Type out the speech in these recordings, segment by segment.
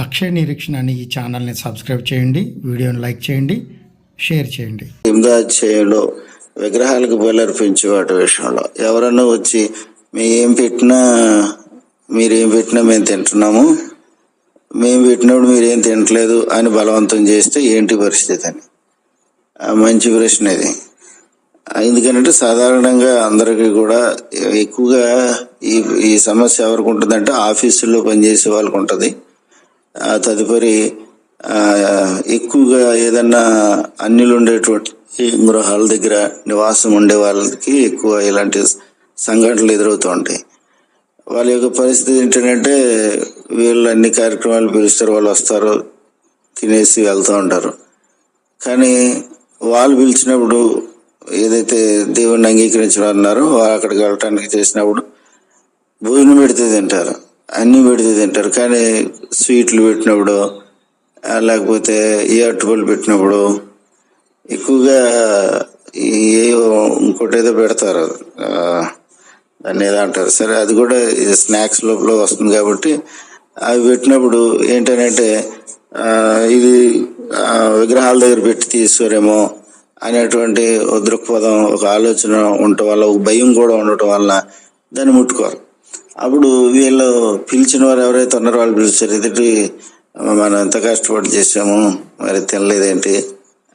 అక్షయ నిరీక్షణ అనే ఈ ఛానల్ని సబ్స్క్రైబ్ చేయండి వీడియోని లైక్ చేయండి షేర్ చేయండి. చేయలో విగ్రహాలకు బలర్పించే వాటి విషయంలో. ఎవరన్నా వచ్చి మేము ఏం పెట్టినా మీరేం పెట్టినా మేము తింటున్నాము. మేము పెట్టినప్పుడు మీరేం తినట్లేదు అని బలవంతం చేస్తే ఏంటి పరిస్థితి అని. మంచి ప్రశ్న ఇది. ఎందుకంటే సాధారణంగా అందరికీ కూడా ఎక్కువగా ఈ ఈ సమస్య ఎవరికి ఉంటుందంటే ఆఫీసుల్లో పనిచేసే వాళ్ళకు ఉంటుంది. తదుపరి ఎక్కువగా ఏదన్నా అన్నిలు ఉండేటువంటి గృహాల దగ్గర నివాసం ఉండే వాళ్ళకి ఎక్కువ ఇలాంటి సంఘటనలు ఎదురవుతూ ఉంటాయి. వాళ్ళ యొక్క పరిస్థితి ఏంటంటే వీళ్ళు అన్ని కార్యక్రమాలు పిలుస్తారు వాళ్ళు వస్తారు తినేసి వెళ్తూ ఉంటారు. కానీ వాళ్ళు పిలిచినప్పుడు ఏదైతే దేవుణ్ణి అంగీకరించడం అన్నారో వాళ్ళు అక్కడికి వెళ్ళటానికి చేసినప్పుడు భోజనం పెడితే తింటారు. అన్నీ పెడితే తింటారు. కానీ స్వీట్లు పెట్టినప్పుడు లేకపోతే ఏ అట్టుపళ్ళు పెట్టినప్పుడు ఎక్కువగా ఏ ఇంకోటి ఏదో పెడతారు. దాన్ని ఏదో అంటారు. సరే అది కూడా స్నాక్స్ లోపల వస్తుంది కాబట్టి అవి పెట్టినప్పుడు ఏంటంటే ఇది విగ్రహాల దగ్గర పెట్టి తీసుకోరేమో అనేటువంటి దృక్పథం ఒక ఆలోచన ఉండటం వల్ల ఒక భయం కూడా ఉండటం వలన దాన్ని ముట్టుకోరు. అప్పుడు వీళ్ళు పిలిచిన వారు ఎవరైతే ఉన్నారో వాళ్ళు పిలిచారు. ఎదుటి మనం ఎంత కష్టపడి చేసాము మరి తినలేదేంటి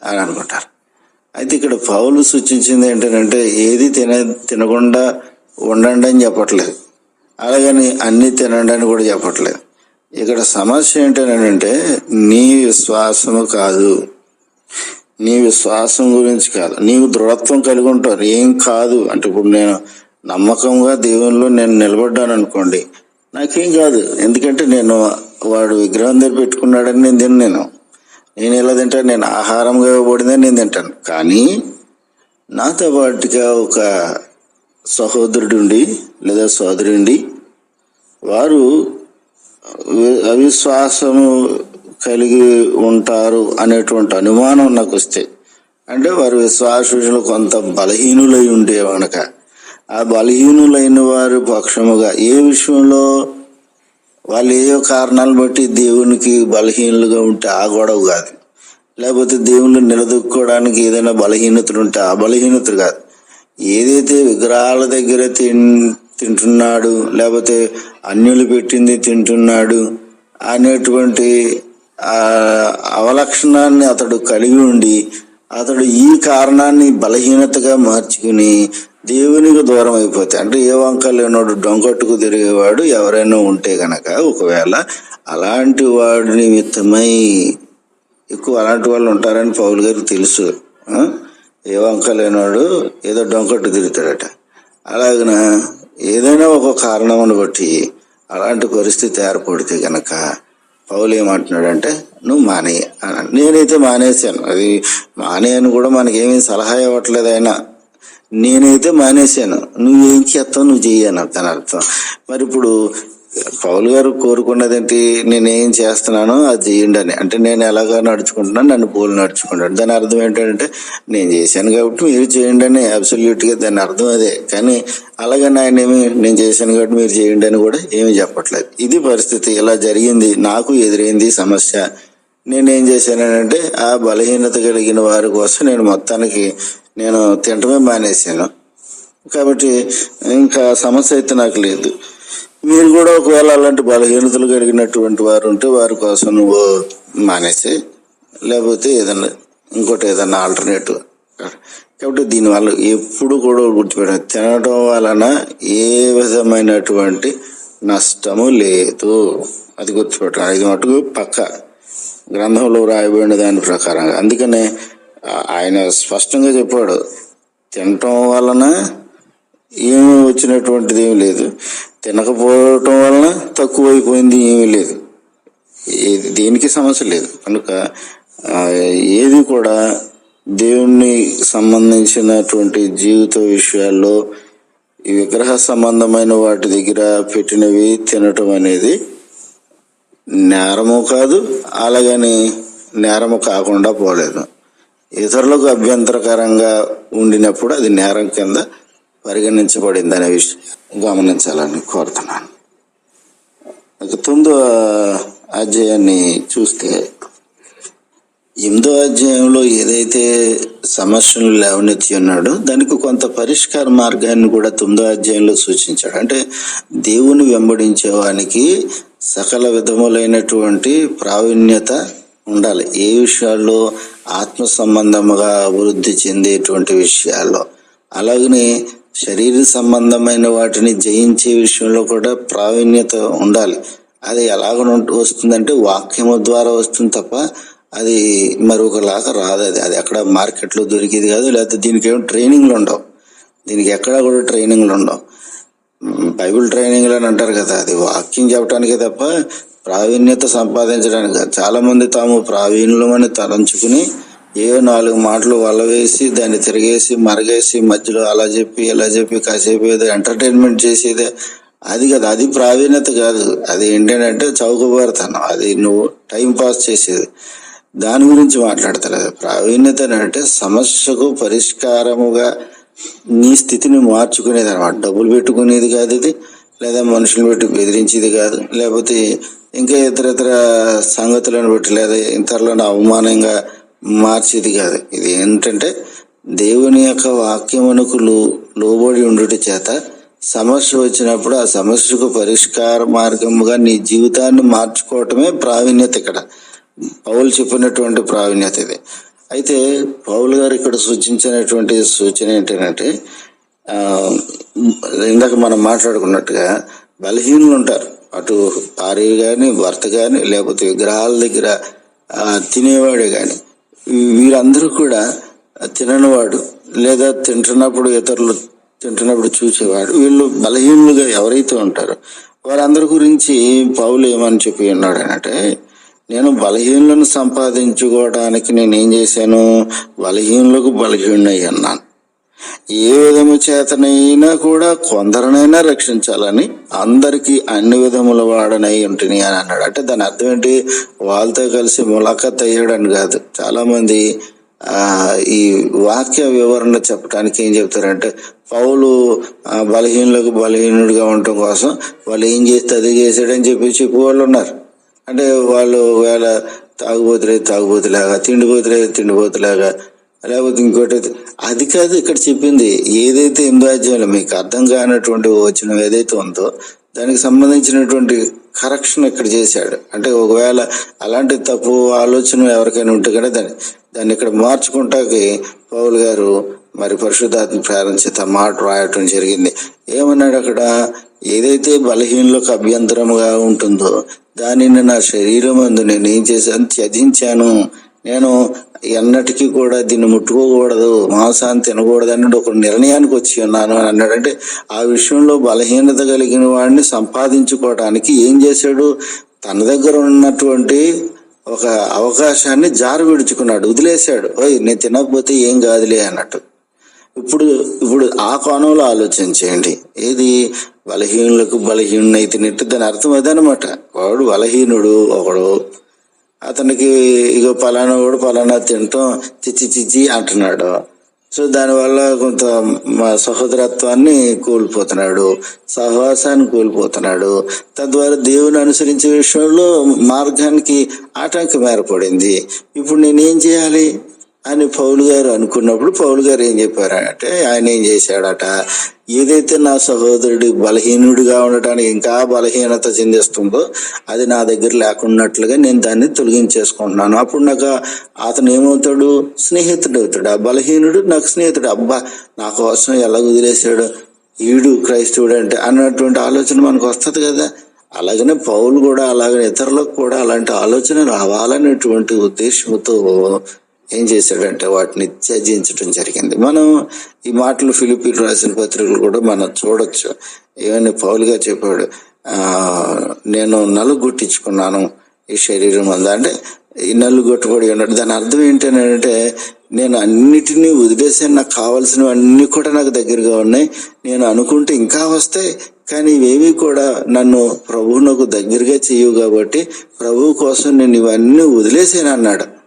అని అనుకుంటారు. అయితే ఇక్కడ పౌలు సూచించింది ఏంటంటే ఏది తిన తినకుండా ఉండండి అని చెప్పట్లేదు. అలాగని అన్నీ తినండి అని కూడా చెప్పట్లేదు. ఇక్కడ సమస్య ఏంటంటే నీ విశ్వాసము కాదు. నీ విశ్వాసం గురించి కాదు. నీవు దృఢత్వం కలిగి ఉంటారు ఏం కాదు. అంటే ఇప్పుడు నేను నమ్మకంగా దేవునిలో నేను నిలబడ్డాను అనుకోండి నాకేం కాదు. ఎందుకంటే నేను వాడు విగ్రహం దగ్గర పెట్టుకున్నాడని నేను తిన్నాను నేను. ఎలా తింటాను? నేను ఆహారంగా ఇవ్వబడిందని నేను తింటాను. కానీ నాతో పాటుగా ఒక సహోదరుడుండి లేదా సోదరుండి వారు అవిశ్వాసము కలిగి ఉంటారు అనేటువంటి అనుమానం నాకు వస్తే అంటే వారు విశ్వాసంలో కొంత బలహీనులై ఉండేవనక ఆ బలహీనులైన వారు పక్షముగా ఏ విషయంలో వాళ్ళు ఏయో కారణాలు బట్టి దేవునికి బలహీనులుగా ఉంటే ఆ గొడవ కాదు. లేకపోతే దేవుణ్ణి నిలదొక్కుకోవడానికి ఏదైనా బలహీనతలు ఉంటే ఆ బలహీనతలు కాదు. ఏదైతే విగ్రహాల దగ్గర తిన్ తింటున్నాడు లేకపోతే అన్యులు పెట్టింది తింటున్నాడు అనేటువంటి ఆ అవలక్షణాన్ని అతడు కలిగి ఉండి అతడు ఈ కారణాన్ని బలహీనతగా మార్చుకుని దేవుని దేవునికి దూరం అయిపోతే అంటే ఏ వంక లేనోడు డొంకట్టుకు తిరిగేవాడు ఎవరైనా ఉంటే గనక ఒకవేళ అలాంటి వాడి నిమిత్తమై ఎక్కువ అలాంటి వాళ్ళు ఉంటారని పౌలు గారికి తెలుసు. ఏ వంక లేనివాడు ఏదో డొంకట్టు తిరుగుతాడట. అలాగన ఏదైనా ఒక కారణమును బట్టి అలాంటి పరిస్థితి ఏర్పడితే గనక పౌలు ఏమంటున్నాడంటే నువ్వు మానే నేనైతే మానేశాను. అది మానే అని కూడా మనకేమీ సలహా ఇవ్వట్లేదు అయినా నేనైతే మానేశాను. నువ్వేం చేస్తావు? నువ్వు చేయను దాని అర్థం. మరి ఇప్పుడు పౌల్ గారు కోరుకున్నది ఏంటి నేనేం చేస్తున్నానో అది చేయండి అని. అంటే నేను ఎలాగా నడుచుకుంటున్నాను నన్ను పోలు నడుచుకుంటాను దాని అర్థం ఏంటంటే నేను చేశాను కాబట్టి మీరు చేయండి అని అబ్సల్యూట్గా దాని అర్థం అదే. కానీ అలాగని ఆయన ఏమి నేను చేశాను కాబట్టి మీరు చేయండి అని కూడా ఏమీ చెప్పట్లేదు. ఇది పరిస్థితి. ఇలా జరిగింది. నాకు ఎదురైంది సమస్య. నేనేం చేశానంటే ఆ బలహీనత కలిగిన వారి కోసం నేను మొత్తానికి నేను తినటమే మానేశాను. కాబట్టి ఇంకా సమస్య అయితే నాకు లేదు. మీరు కూడా ఒకవేళ అలాంటి బలహీనతలు కలిగినటువంటి వారు ఉంటే వారి కోసం నువ్వు మానేసి లేకపోతే ఏదన్నా ఇంకోటి ఏదన్నా ఆల్టర్నేటివ్. కాబట్టి దీనివల్ల ఎప్పుడు కూడా గుర్తుపెట్టాలి తినడం వలన ఏ విధమైనటువంటి నష్టము లేదు. అది గుర్తుపెట్టాలి ఇది మటుకు పక్క గ్రంథంలో రాయబడిన దాని ప్రకారంగా. అందుకనే ఆయన స్పష్టంగా చెప్పాడు తినటం వలన ఏమీ వచ్చినటువంటిది ఏమీ లేదు. తినకపోవటం వలన తక్కువైపోయింది ఏమీ లేదు. దేనికి సమస్య లేదు. కనుక ఏది కూడా దేవుణ్ణి సంబంధించినటువంటి జీవిత విషయాల్లో ఈ విగ్రహ సంబంధమైన వాటి దగ్గర పెట్టినవి తినటం అనేది నేరము కాదు అలాగని నేరము కాకుండా పోలేదు. ఇతరులకు అభ్యంతరకరంగా ఉండినప్పుడు అది నేరం కింద పరిగణించబడింది అనే విషయం గమనించాలని కోరుతున్నాను. ఇక తొమ్మిదో అధ్యాయాన్ని చూస్తే ఎనిమిదో అధ్యాయంలో ఏదైతే సమస్యలు లేవనెత్తి ఉన్నాడో దానికి కొంత పరిష్కార మార్గాన్ని కూడా తొమ్మిదో అధ్యాయంలో సూచించాడు. అంటే దేవుని వెంబడించే వానికి సకల విధములైనటువంటి ప్రావీణ్యత ఉండాలి. ఏ విషయాల్లో ఆత్మ సంబంధముగా అభివృద్ధి చెందేటువంటి విషయాల్లో. అలాగనే శరీర సంబంధమైన వాటిని జయించే విషయంలో కూడా ప్రావీణ్యత ఉండాలి. అది ఎలాగ వస్తుందంటే వాక్యము ద్వారా వస్తుంది తప్ప అది మరొకలాగా రాదు అది. అది ఎక్కడ మార్కెట్లో దొరికేది కాదు లేకపోతే దీనికి ఏమో ట్రైనింగ్లు ఉండవు. దీనికి ఎక్కడ కూడా ట్రైనింగ్లు ఉండవు. బైబిల్ ట్రైనింగ్లు అని అంటారు కదా అది వాక్యం చెప్పడానికే తప్ప ప్రావీణ్యత సంపాదించడానికి చాలామంది చాలా మంది తాము ప్రావీణ్యమని తలంచుకుని ఏవో నాలుగు మాటలు వలవేసి వేసి దాన్ని తిరిగేసి మరగేసి మధ్యలో అలా చెప్పి ఇలా చెప్పి కాసేపు ఏదో ఎంటర్టైన్మెంట్ చేసేదే. అది కదా అది ప్రావీణ్యత కాదు. అది ఏంటంటే చౌకబారుతనం అది నువ్వు టైం పాస్ చేసేది. దాని గురించి మాట్లాడతారు ప్రావీణ్యత అంటే సమస్యకు పరిష్కారముగా నీ స్థితిని మార్చుకునేది అనమాట. డబ్బులు పెట్టుకునేది కాదు ఇది లేదా మనుషులు పెట్టి బెదిరించేది కాదు లేకపోతే ఇంకా ఇతర ఇతర సంగతులను బట్టి లేదా ఇతరులను అవమానంగా మార్చేది కాదు. ఇది ఏంటంటే దేవుని యొక్క వాక్యమునకు లో లోబడి ఉండుట చేత సమస్య వచ్చినప్పుడు ఆ సమస్యకు పరిష్కార మార్గముగా నీ జీవితాన్ని మార్చుకోవటమే ప్రావీణ్యత ఇక్కడ. పౌలు చెప్పినటువంటి ప్రావీణ్యత ఇది. అయితే పౌలు గారు ఇక్కడ సూచించినటువంటి సూచన ఏంటంటే ఇందాక మనం మాట్లాడుకున్నట్టుగా బలహీనులు ఉంటారు. అటు భార్య గాని భర్త గాని లేకపోతే విగ్రహాల దగ్గర తినేవాడే గాని వీరందరూ కూడా తిననివాడు లేదా తింటున్నప్పుడు ఇతరులు తింటున్నప్పుడు చూసేవాడు. వీళ్ళు బలహీనులుగా ఎవరైతే ఉంటారో వారందరి గురించి పౌలు ఏమని చెప్పి ఉన్నాడు అంటే నేను బలహీనులను సంపాదించుకోవడానికి నేను ఏం చేశాను? బలహీనులకు బలహీనుడై అన్నాను ఏ విధము చేతనైనా కూడా కొందరినైనా రక్షించాలని అందరికీ అన్ని విధముల వాడనై ఉంటుంది అని అన్నాడు. అంటే దాని అర్థం ఏంటి? వాళ్ళతో కలిసి ములాఖత్ అయ్యాడని కాదు. చాలా మంది ఈ వాక్య వివరణ చెప్పడానికి ఏం చెప్తారంటే పౌలు బలహీనులకు బలహీనుడిగా ఉండటం కోసం వాళ్ళు ఏం చేస్తే అది చేశాడని చెప్పి చెప్పేవాళ్ళు ఉన్నారు. అంటే వాళ్ళు వేళ తాగుబోతులే తాగుబోతులాగా తిండిపోతులే తిండిపోతులాగా లేకపోతే ఇంకోటి అది కాదు ఇక్కడ చెప్పింది ఏదైతే ఎనిమిదో అధ్యాయంలో మీకు అర్థం కానటువంటి వచనం ఏదైతే ఉందో దానికి సంబంధించినటువంటి కరెక్షన్ ఇక్కడ చేశాడు. అంటే ఒకవేళ అలాంటి తప్పు ఆలోచన ఎవరికైనా ఉంటే కూడా దాన్ని దాన్ని ఇక్కడ మార్చుకుంటాకి పౌల్ గారు మరి పరిశుద్ధాత్మ ప్రేరణ మాట రాయటం జరిగింది. ఏమన్నాడు అక్కడ? ఏదైతే బలహీనలకు అభ్యంతరముగా ఉంటుందో దానిని నా శరీరం అందు నేను ఏం చేశాను? త్యజించాను. నేను ఎన్నటికీ కూడా దీన్ని ముట్టుకోకూడదు మాంసాన్ని తినకూడదు అన్నట్టు ఒక నిర్ణయానికి వచ్చి ఉన్నాను అని అన్నాడు. అంటే ఆ విషయంలో బలహీనత కలిగిన వాడిని సంపాదించుకోవడానికి ఏం చేశాడు? తన దగ్గర ఉన్నటువంటి ఒక అవకాశాన్ని జారు విడుచుకున్నాడు వదిలేశాడు. ఓయ్ నేను తినకపోతే ఏం కాదులే అన్నట్టు. ఇప్పుడు ఇప్పుడు ఆ కోణంలో ఆలోచన చేయండి ఏది? బలహీనులకు బలహీనునైతేనట్టు దాని అర్థం అదనమాట వాడు బలహీనుడు ఒకడు అతనికి ఇక పలానా కూడా పలానా తినటం చిచ్చి చిచ్చి అంటున్నాడు. సో దానివల్ల కొంత మా సహోదరత్వాన్ని కోల్పోతున్నాడు సహవాసాన్ని కోల్పోతున్నాడు. తద్వారా దేవుని అనుసరించే విషయంలో మార్గానికి ఆటంకం ఏర్పడింది. ఇప్పుడు నేనేం చేయాలి? అని పౌలు గారు అనుకున్నప్పుడు పౌలు గారు ఏం చెప్పారంటే ఆయన ఏం చేశాడట? ఏదైతే నా సహోదరుడి బలహీనుడిగా ఉండటానికి ఇంకా బలహీనత చెందిస్తుందో అది నా దగ్గర లేకున్నట్లుగా నేను దాన్ని తొలగించేసుకుంటున్నాను. అప్పుడు నాకు అతను ఏమవుతాడు? స్నేహితుడు అవుతాడు ఆ బలహీనుడు నాకు స్నేహితుడు. అబ్బా నా కోసం ఎలా వదిలేశాడు? ఈడు క్రైస్తవుడు అంటే అన్నటువంటి ఆలోచన మనకు వస్తుంది కదా. అలాగనే పౌలు కూడా అలాగనే ఇతరులకు కూడా అలాంటి ఆలోచన రావాలనేటువంటి ఉద్దేశంతో ఏం చేశాడంటే వాటిని త్యజించడం జరిగింది. మనం ఈ మాటలు ఫిలిపిన్ రాసిన పత్రికలు కూడా మనం చూడొచ్చు. ఏమని పౌలుగా చెప్పాడు నేను నేను నలుగుట్టించుకున్నాను ఈ శరీరం అంద అంటే ఈ నల్లు కొట్టుబడి ఉన్నాడు దాని అర్థం ఏంటంటే నేను అన్నిటినీ వదిలేసాను నాకు కావాల్సినవన్నీ కూడా నాకు దగ్గరగా ఉన్నాయి. నేను అనుకుంటే ఇంకా వస్తాయి కానీ ఇవేవి కూడా నన్ను ప్రభువునకు దగ్గరగా చేయవు కాబట్టి ప్రభువు కోసం నేను ఇవన్నీ వదిలేసాను అన్నాడు.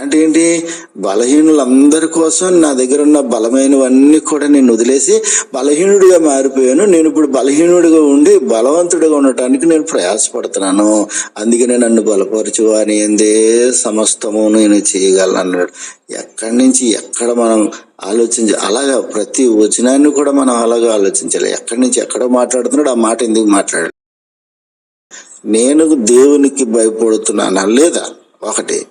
అంటే ఏంటి? బలహీనులందరి కోసం నా దగ్గర ఉన్న బలమైనవన్నీ కూడా నేను వదిలేసి బలహీనుడిగా మారిపోయాను. నేను ఇప్పుడు బలహీనుడిగా ఉండి బలవంతుడిగా ఉండటానికి నేను ప్రయాసపడుతున్నాను. అందుకనే నన్ను బలపరచు అని ఏందే సమస్తము నేను చేయగలను అన్నాడు. ఎక్కడి నుంచి ఎక్కడ మనం ఆలోచించ అలాగా ప్రతి వచనాన్ని కూడా మనం అలాగా ఆలోచించాలి. ఎక్కడి నుంచి ఎక్కడ మాట్లాడుతున్నాడు ఆ మాట ఎందుకు మాట్లాడాడు? నేను దేవునికి భయపడుతున్నానా? లేదా? ఒకటి.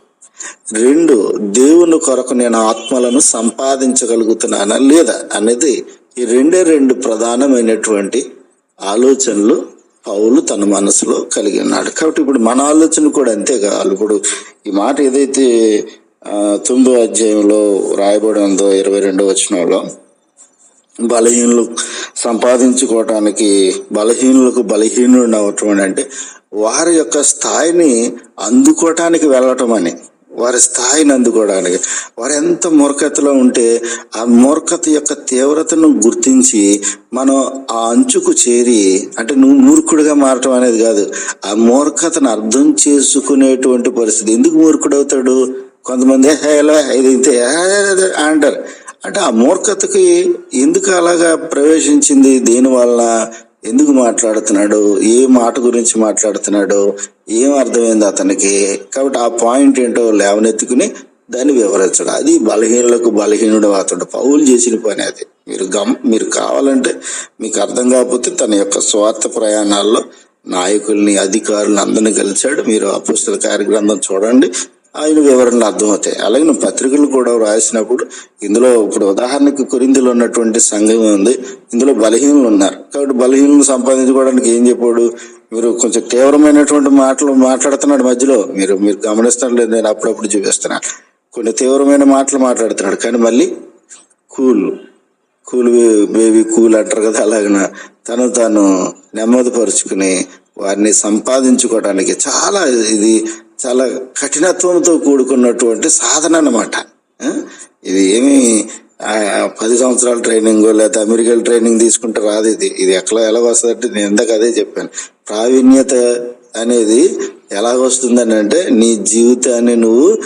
రెండు దేవుని కొరకు నేను ఆత్మలను సంపాదించగలుగుతున్నానా లేదా అనేది ఈ రెండే రెండు ప్రధానమైనటువంటి ఆలోచనలు పౌలు తన మనసులో కలిగి ఉన్నాడు. కాబట్టి ఇప్పుడు మన ఆలోచన కూడా అంతే కావాలి. ఇప్పుడు ఈ మాట ఏదైతే తొమ్మిదో అధ్యాయంలో రాయబడి ఉందో ఇరవై రెండో వచనంలో బలహీనులు సంపాదించుకోవటానికి బలహీనులకు బలహీనుడు అవటం అని అంటే వారి యొక్క స్థాయిని అందుకోవటానికి వెళ్ళటం అని. వారి స్థాయిని అందుకోవడానికి. వారు ఎంత మూర్ఖతలో ఉంటే ఆ మూర్ఖత యొక్క తీవ్రతను గుర్తించి మనం ఆ అంచుకు చేరి అంటే నువ్వు మూర్ఖుడిగా మారటం అనేది కాదు ఆ మూర్ఖతను అర్థం చేసుకునేటువంటి పరిస్థితి. ఎందుకు మూర్ఖుడవుతాడు? కొంతమంది "హే, ఎలా అంటారు. అంటే ఆ మూర్ఖతకి ఎందుకు అలాగా ప్రవేశించింది? దేని వలన? ఎందుకు మాట్లాడుతున్నాడు? ఏ మాట గురించి మాట్లాడుతున్నాడు? ఏం అర్థమైంది అతనికి? కాబట్టి ఆ పాయింట్ ఏంటో లేవనెత్తుకుని దాన్ని వివరించడం. అది బలహీనులకు బలహీనుడు అతడు. పౌలు చేసిన పని అది. మీరు గమ్ మీరు కావాలంటే మీకు అర్థం కాకపోతే తన యొక్క స్వార్థ ప్రయాణాల్లో నాయకుల్ని అధికారులను అందరినీ కలిశాడు. మీరు ఆ పుస్తక కార్యగ్రంథం చూడండి. ఆయన వివరణలు అర్థమవుతాయి. అలాగే నువ్వు పత్రికలు కూడా రాసినప్పుడు ఇందులో ఇప్పుడు ఉదాహరణకు కొరిందులో ఉన్నటువంటి సంఘం ఉంది. ఇందులో బలహీనులు ఉన్నారు. కాబట్టి బలహీనులు సంపాదించుకోవడానికి ఏం చెప్పాడు? మీరు కొంచెం తీవ్రమైనటువంటి మాటలు మాట్లాడుతున్నాడు మధ్యలో. మీరు మీరు గమనిస్తాను లేదు? నేను అప్పుడప్పుడు చూపిస్తున్నాను. కొన్ని తీవ్రమైన మాటలు మాట్లాడుతున్నాడు. కానీ మళ్ళీ కూల్. కూల్ బేబీ కూల్ అంటారు కదా అలాగన. తను తాను నెమ్మదిపరుచుకుని వారిని సంపాదించుకోవడానికి చాలా ఇది చాలా కఠినత్వంతో కూడుకున్నటువంటి సాధన అన్నమాట. ఇది ఏమి పది సంవత్సరాల ట్రైనింగ్ లేకపోతే అమెరికల్ ట్రైనింగ్ తీసుకుంటే రాదు ఇది. ఇది ఎట్లా ఎలా వస్తుందంటే నేను ఇందాక అదే చెప్పాను. ప్రావీణ్యత అనేది ఎలా వస్తుందని అంటే నీ జీవితాన్ని నువ్వు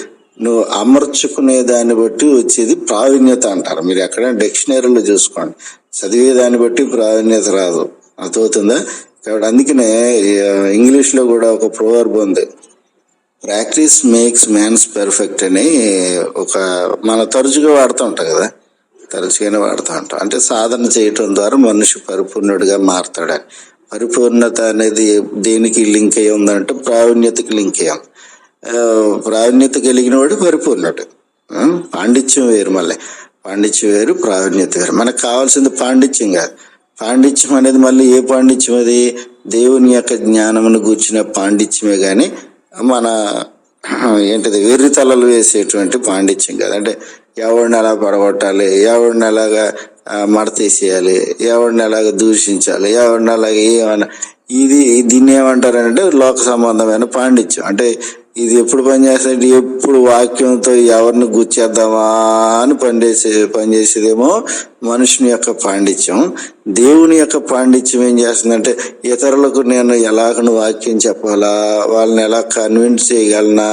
నువ్వు అమర్చుకునే దాన్ని బట్టి వచ్చేది ప్రావీణ్యత అంటారు. మీరు ఎక్కడైనా డిక్షనరీలో చూసుకోండి. చదివే దాన్ని బట్టి ప్రావీణ్యత రాదు. అర్థమవుతుందా? కాబట్టి అందుకనే ఇంగ్లీష్లో కూడా ఒక ప్రోవర్బ్ ఉంది. ప్రాక్టీస్ మేక్స్ మ్యాన్స్ పెర్ఫెక్ట్ అని ఒక మన తరచుగా వాడుతూ ఉంటాం కదా? తరచుగానే వాడుతూ ఉంటాం. అంటే సాధన చేయటం ద్వారా మనిషి పరిపూర్ణుడిగా మారతాడని పరిపూర్ణత అనేది దేనికి లింక్ అయి ఉందంటే ప్రావీణ్యతకి లింక్ అయ్యాం. ప్రావీణ్యత కలిగిన వాడు పరిపూర్ణుడు. పాండిత్యం వేరు మళ్ళీ. పాండిత్యం వేరు ప్రావీణ్యత వేరు. మనకు కావాల్సింది పాండిత్యం కాదు. పాండిత్యం అనేది మళ్ళీ ఏ పాండిత్యం అది? దేవుని యొక్క జ్ఞానమును గూర్చిన పాండిత్యమే కానీ మన ఏంటిది వెర్రి తలలు వేసేటువంటి పాండిత్యం కాదు. అంటే ఎవరిని ఎలా పడగొట్టాలి ఎవరిని ఎలాగా మడతీసేయాలి ఎవరిని ఎలాగ దూషించాలి ఎవరిని అలాగ ఏమన్నా ఇది దీన్ని ఏమంటారంటే లోక సంబంధమైన పాండిత్యం. అంటే ఇది ఎప్పుడు పనిచేస్తుంది ఎప్పుడు వాక్యంతో ఎవరిని గుచ్చేద్దామా అని పనిచేసే పనిచేసేదేమో మనుషుని యొక్క పాండిత్యం. దేవుని యొక్క పాండిత్యం ఏం చేస్తుందంటే ఇతరులకు నేను ఎలాగను వాక్యం చెప్పాలా వాళ్ళని ఎలా కన్విన్స్ చేయగలనా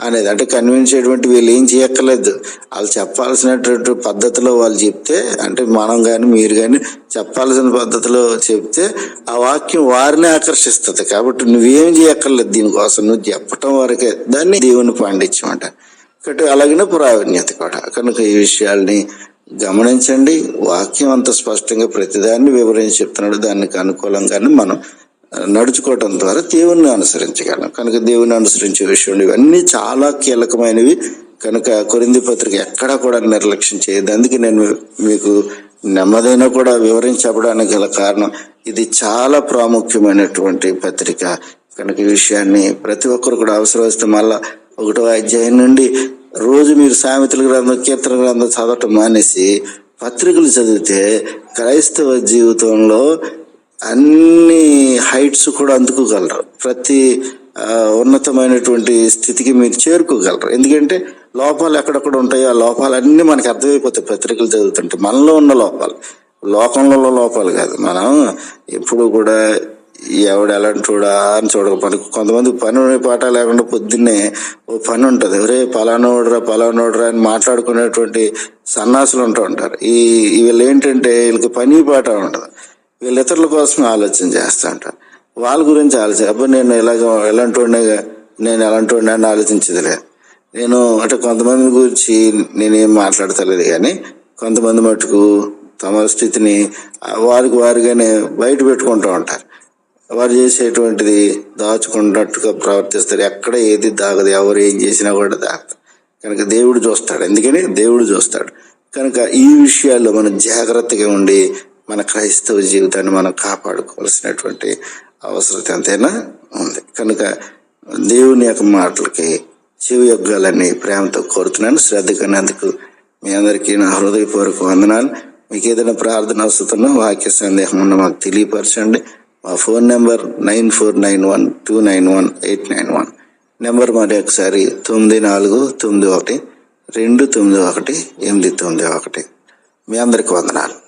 అనేది అంటే కన్విన్స్ చేయటువంటి వీళ్ళు ఏం చేయక్కర్లేదు. వాళ్ళు చెప్పాల్సినటువంటి పద్ధతిలో వాళ్ళు చెప్తే అంటే మనం కానీ మీరు కానీ చెప్పాల్సిన పద్ధతిలో చెప్తే ఆ వాక్యం వారిని ఆకర్షిస్తుంది. కాబట్టి నువ్వేం చేయక్కర్లేదు దీనికోసం. నువ్వు చెప్పటం వరకే. దాన్ని దేవుని పాండిత్యం అంట కాబట్టి అలాగనే ప్రావీణ్యత కూడా. కనుక ఈ విషయాల్ని గమనించండి. వాక్యం అంత స్పష్టంగా ప్రతిదాన్ని వివరించి చెప్తున్నాడు. దానికి అనుకూలంగానే మనం నడుచుకోవటం ద్వారా దేవుణ్ణి అనుసరించగలం కనుక దేవుని అనుసరించే విషయంలో ఇవన్నీ చాలా కీలకమైనవి. కనుక కొరింది పత్రిక ఎక్కడా కూడా నిర్లక్ష్యం చేయదు. అందుకే నేను మీకు నెమ్మదైనా కూడా వివరించి చెప్పడానికి గల కారణం ఇది చాలా ప్రాముఖ్యమైనటువంటి పత్రిక. కనుక ఈ విషయాన్ని ప్రతి ఒక్కరు కూడా అవసరం వస్తే మళ్ళా ఒకటో అధ్యాయం నుండి రోజు మీరు సామెతల గ్రంథం కీర్తన గ్రంథం చదవటం మానేసి పత్రికలు చదివితే క్రైస్తవ జీవితంలో అన్ని హైట్స్ కూడా అందుకోగలరు. ప్రతి ఉన్నతమైనటువంటి స్థితికి మీరు చేరుకోగలరు. ఎందుకంటే లోపాలు ఎక్కడెక్కడ ఉంటాయో ఆ లోపాలన్నీ మనకి అర్థమైపోతాయి. పత్రికలు చదువుతుంటే మనలో ఉన్న లోపాలు. లోకంలో లోపాలు కాదు. మనం ఎప్పుడు కూడా ఎవడు చూడా అని చూడక పని. కొంతమంది పని పాట లేకుండా పొద్దున్నే ఓ పని ఉంటుంది. ఒరే పలానోడురా పలానోడురా అని మాట్లాడుకునేటువంటి సన్నాసులు ఉంటూ ఉంటారు. ఈ ఈ వీళ్ళు ఏంటంటే వీళ్ళకి పని పాట ఉండదు వీళ్ళు ఇతరుల కోసం ఆలోచన చేస్తూ ఉంటారు. వాళ్ళ గురించి ఆలోచన అప్పుడు నేను ఇలాగ ఎలాంటి వాడినే నేను ఎలాంటి వాడిని అని ఆలోచించదులే నేను అంటే కొంతమంది గురించి నేనేం మాట్లాడతలేదు కానీ కొంతమంది మటుకు తమ స్థితిని వారికి వారిగానే బయట పెట్టుకుంటూ ఉంటారు. వారు చేసేటువంటిది దాచుకున్నట్టుగా ప్రవర్తిస్తారు. ఎక్కడ ఏది దాగదు ఎవరు ఏం చేసినా కూడా దాగదు. కనుక దేవుడు చూస్తాడు. ఎందుకని దేవుడు చూస్తాడు. కనుక ఈ విషయాల్లో మనం జాగ్రత్తగా ఉండి మన క్రైస్తవ జీవితాన్ని మనం కాపాడుకోవాల్సినటువంటి అవసరం ఎంతైనా ఉంది. కనుక దేవుని యొక్క మాటలకి చెవి యొగ్గాలని ప్రేమతో కోరుతున్నాను. శ్రద్ధ కన్నందుకు మీ అందరికీ నా హృదయపూర్వక వందనాలు. మీకు ఏదైనా ప్రార్థన వస్తున్నా వాక్య సందేహం ఉన్న మాకు తెలియపరచండి. మా phone number nine four nine one two nine one eight nine one. Number మరి ఒకసారి తొమ్మిది నాలుగు తొమ్మిది ఒకటి రెండు తొమ్మిది ఒకటి ఎనిమిది తొమ్మిది ఒకటి. మీ అందరికి వందనాలు.